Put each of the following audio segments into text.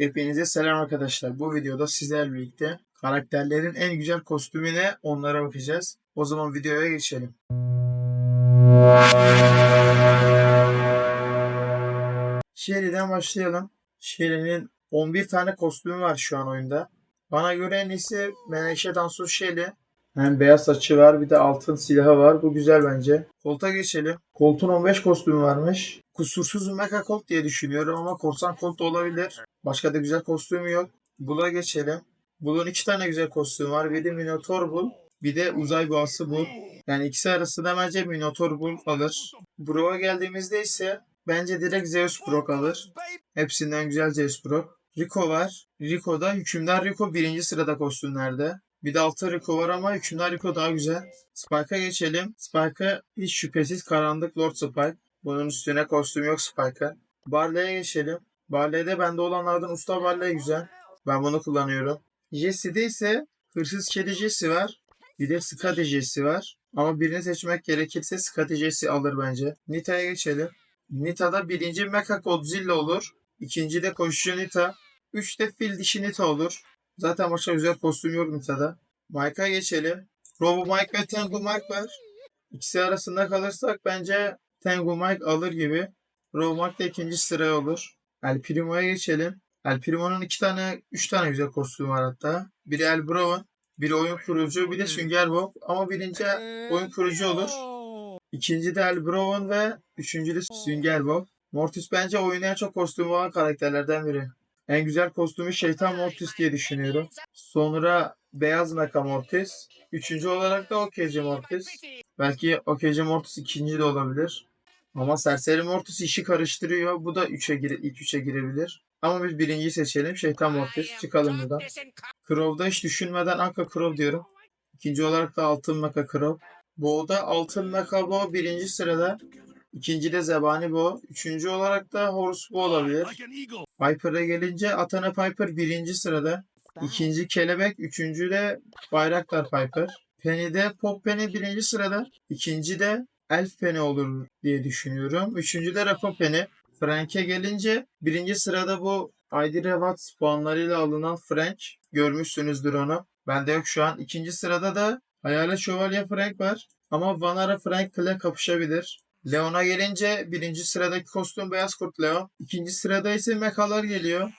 Hepinize selam arkadaşlar. Bu videoda sizlerle birlikte karakterlerin en güzel kostümü ne onlara bakacağız. O zaman videoya geçelim. Shelly'den başlayalım. Shelly'nin 11 tane kostümü var şu an oyunda. Bana göre en iyisi Menekşe Dansöz Shelly. Hem beyaz saçı var bir de altın silahı var. Bu güzel bence. Kolt'a geçelim. Colt'un 15 kostümü varmış. Kusursuz Mecha Colt diye düşünüyorum ama korsan Colt da olabilir. Başka da güzel kostümü yok. Bull'a geçelim. Bull'un iki tane güzel kostümü var. Biri Minotaur Bull, bir de Uzay Boğası Bull. Yani ikisi arasında bence Minotaur Bull alır. Brock'a geldiğimizde ise bence direkt Zeus Brock alır. Hepsinden güzel Zeus Brock. Rico var. Rico'da Hükümdar Rico birinci sırada kostümlerde. Bir de altı Rico var ama Hükümdar Rico daha güzel. Spike'a geçelim. Spike'a hiç şüphesiz Karanlık Lord Spike. Bunun üstüne kostüm yok Spike'a. Barley'e geçelim. Barley'de bende olanlardan Usta Barley güzel. Ben bunu kullanıyorum. Jesse'de ise Hırsız Kedi Jesse var. Bir de Skadi Jesse var. Ama birini seçmek gerekirse Skadi Jesse alır bence. Nita'ya geçelim. Nita'da birinci Mecha Godzilla olur. İkinci de Koşucu Nita. Üç de Fil Dişi Nita olur. Zaten başka güzel kostüm yok Nita'da. Mike'a geçelim. Robo Mike ve Tengu Mike var. İkisi arasında kalırsak bence Tengu Mike alır gibi. Robo Mike de ikinci sıraya olur. El Primo'ya geçelim. El Primo'nun iki tane, üç tane güzel kostümü var hatta. Biri El Brown, biri oyun kurucu, bir de Sünger Bob. Ama birinci oyun kurucu olur. İkinci de El Brown ve üçüncü de Sünger Bob. Mortis bence oyuna en çok kostümü olan karakterlerden biri. En güzel kostümü Şeytan Mortis diye düşünüyorum. Sonra Beyaz Mecha Mortis. Üçüncü olarak da Okeyce Mortis. Belki Okeyce Mortis ikinci de olabilir. Ama Serseri Mortis işi karıştırıyor. Bu da üçe gire, ilk üçe girebilir. Ama biz birinciyi seçelim. Şeytan Mortis. Çıkalım buradan. Crow'da hiç düşünmeden Anka Crow diyorum. İkinci olarak da Altın Mecha Crow. Bo'da Altın Mecha Bo birinci sırada. İkinci de Zebani Bo. Üçüncü olarak da Horus Bo olabilir. Piper'a gelince Atana Piper birinci sırada. İkinci Kelebek. Üçüncü de Bayraktar Piper. Penny'de Pop Penny birinci sırada. İkinci de Elf Penny olur diye düşünüyorum. Üçüncü de Rafa Penny. Frank'e gelince birinci sırada bu ID Rewards puanlarıyla alınan Frank. Görmüşsünüzdür onu. Bende yok şu an. İkinci sırada da Hayalet Şövalye Frank var. Ama Vanara Frank ile kapışabilir. Leon'a gelince birinci sıradaki kostüm Beyaz Kurt Leon. İkinci sırada ise Mekalar geliyor.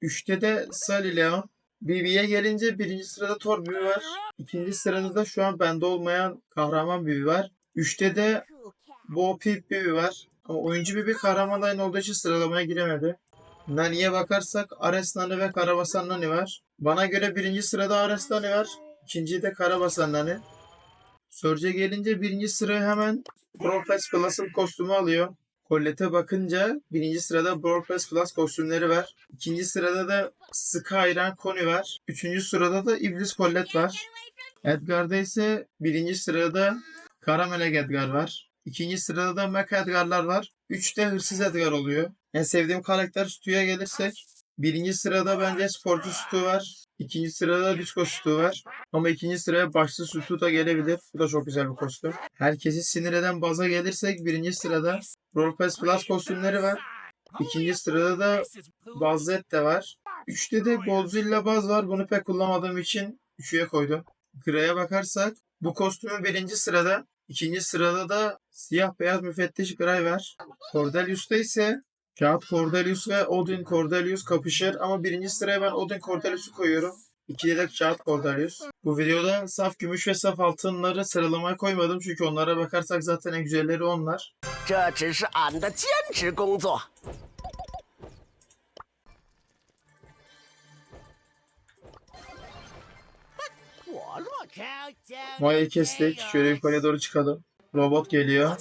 Üçte de Sally Leon. BB'ye gelince birinci sırada Thor Bibi var. İkinci sırada da şu an bende olmayan kahraman Bibi var. Üçte de Bo Peep Bibi var. Ama oyuncu Bibi kahraman line olduğu için sıralamaya giremedi. Nani'ye bakarsak Ares Nani ve Karabasan Nani var. Bana göre birinci sırada Ares Nani var. İkinci de Karabasan Nani. Surge'e gelince birinci sıraya hemen Pass Plus'ın kostümü alıyor. Collette'e bakınca birinci sırada Pass Plus kostümleri var. İkinci sırada da Skyran Connie var. Üçüncü sırada da İblis Colette var. Edgar'da ise birinci sırada Karamelek Edgar var. İkinci sırada da Mecha Edgar'lar var. Üçte Hırsız Edgar oluyor. En sevdiğim karakter Stu'ya gelirsek birinci sırada bence Sporcu Stu var. İkinci sırada Disco Stu var. Ama ikinci sıraya başlı Stu da gelebilir. Bu da çok güzel bir kostüm. Herkesi sinir eden baza gelirsek birinci sırada Brawl Pass Plus kostümleri var. İkinci sırada da Bazet de var. Üçte de Godzilla Baz var. Bunu pek kullanmadığım için üçüye koydum. Gray'a bakarsak bu kostümün birinci sırada. ikinci sırada da siyah beyaz müfettiş Gray var. Cordelius'ta ise Kağıt Cordelius ve Odin Cordelius kapışır ama birinci sıraya ben Odin Cordelius'u koyuyorum. İkili de kağıt Cordelius. Bu videoda saf gümüş ve saf altınları sıralamaya koymadım çünkü onlara bakarsak zaten en güzelleri onlar. Maya'yı kestik. Şöyle yukarıya doğru çıkalım. Robot geliyor.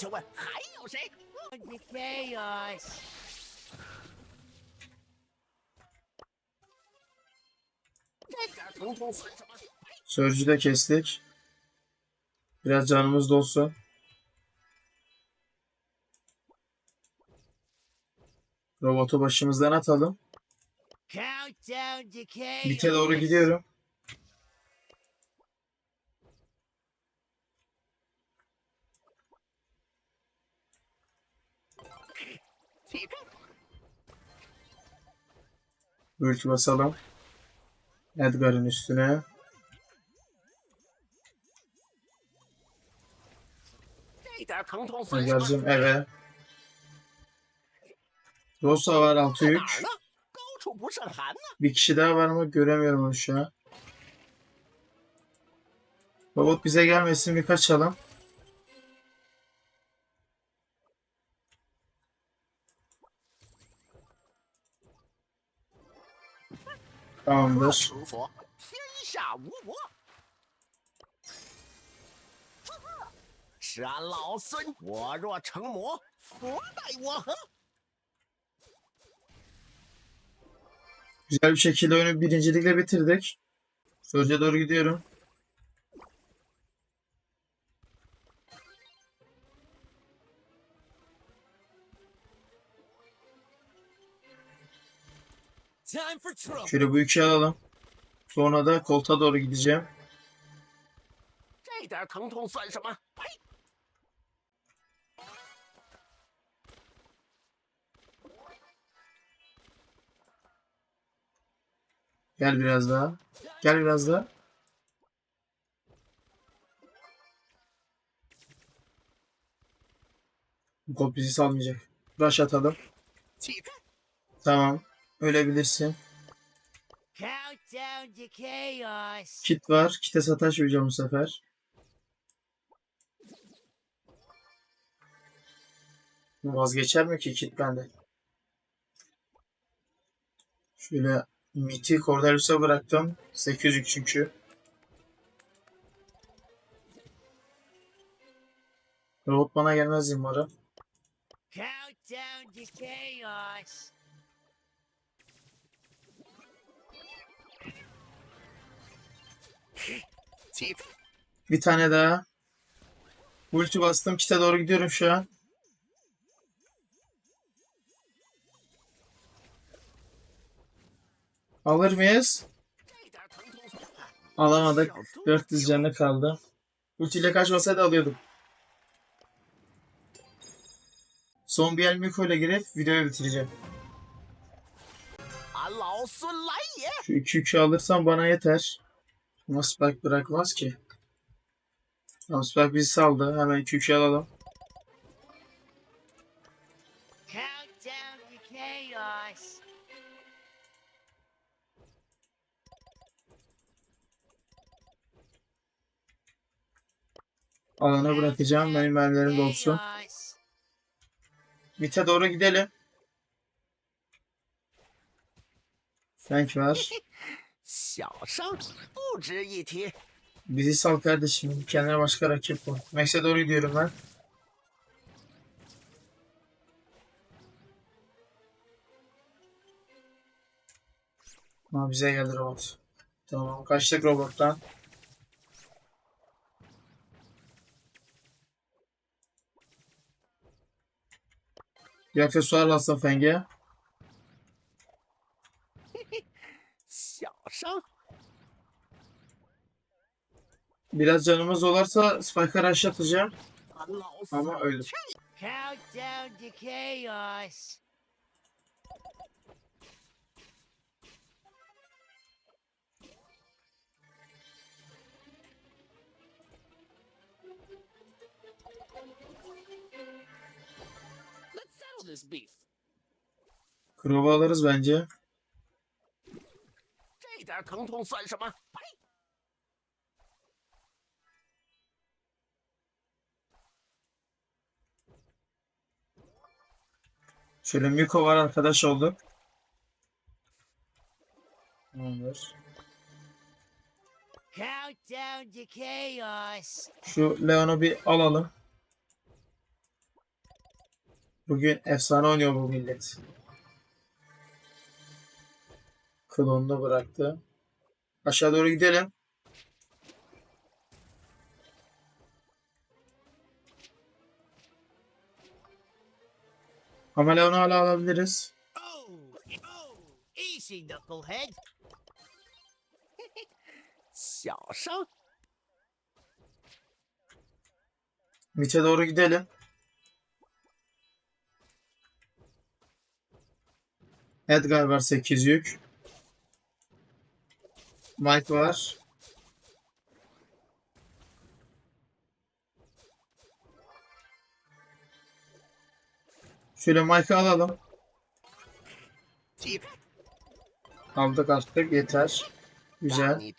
Sörcü de kestik. Biraz canımız dolsun. Robotu başımızdan atalım. Bite doğru gidiyorum. Ulti basalım. Edgar'ın üstüne. Edgar'cığım eve. Rosa var 6-3. Bir kişi daha var ama göremiyorum onu şu an. Robot bize gelmesin bir kaçalım. Tamamdır. Güzel bir şekilde oyunu birincilikle bitirdik. Sözce doğru gidiyorum. Şöyle bu iki alalım. Sonra da kolta doğru gideceğim. Gel biraz daha. Gel biraz daha. Gol bizi salmayacak. Rush atalım. Tamam. Ölebilirsin. Countdown to chaos. Kit var. Kit'e sataşmayacağım bu sefer. Vazgeçer mi ki kit bende? Şöyle Miti Cordelius'a bıraktım. 800 çünkü. Robot bana gelmez umarım. Countdown to chaos. Bir tane daha. Ulti bastım. Kite doğru gidiyorum şu an. Alır mıyız? Alamadık. 400 canlı kaldı. Ultiyle kaçmasaydı alıyorduk. Son bir el Miko ile girip videoyu bitireceğim. Şu 2-3'ü alırsam bana yeter. Spike bırakmaz ki. Spike bizi saldı. Hemen 2 yükü alalım. Alana bırakacağım. Benim mermilerim dolsun. Mite doğru gidelim. Frank var. 小伤不值一提。 Bizi sal kardeşim. Kendine başka rakip bul. Max'e doğru gidiyorum ben. Ama bize geldi robot. Tamam kaçtık robottan. Bir aksesuar bastım Feng'e. olursa Biraz canımız olursa Spike'a rush atacağım. Ama öldüm. Countdown to chaos. Let's settle this beef. Krova alırız bence. 这点疼痛算什么？呸！ Şöyle Miko var arkadaş olduk. Tamamdır. Countdown to chaos. Şu Leon'u bir alalım. Bugün efsane oynuyor bu millet. Klonunu da bıraktı. Aşağı doğru gidelim. Ama Leon'u hala alabiliriz. Oh, oh. Easy, doğru gidelim. Edgar var 8 yük. Smite var. Şöyle Mike'ı alalım. Aldık artık yeter. Güzel.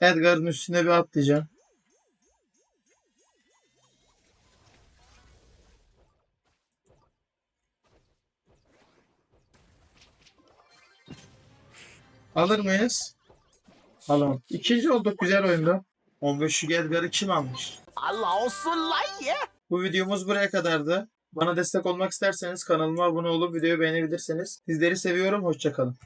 Edgar'ın üstüne bir atlayacağım. Alır mıyız? Alalım. İkinci olduk güzel oyunda. 15. Edgar'ı kim almış? Allah olsun lan ye. Bu videomuz buraya kadardı. Bana destek olmak isterseniz kanalıma abone olup videoyu beğenebilirsiniz. Sizleri seviyorum. Hoşçakalın.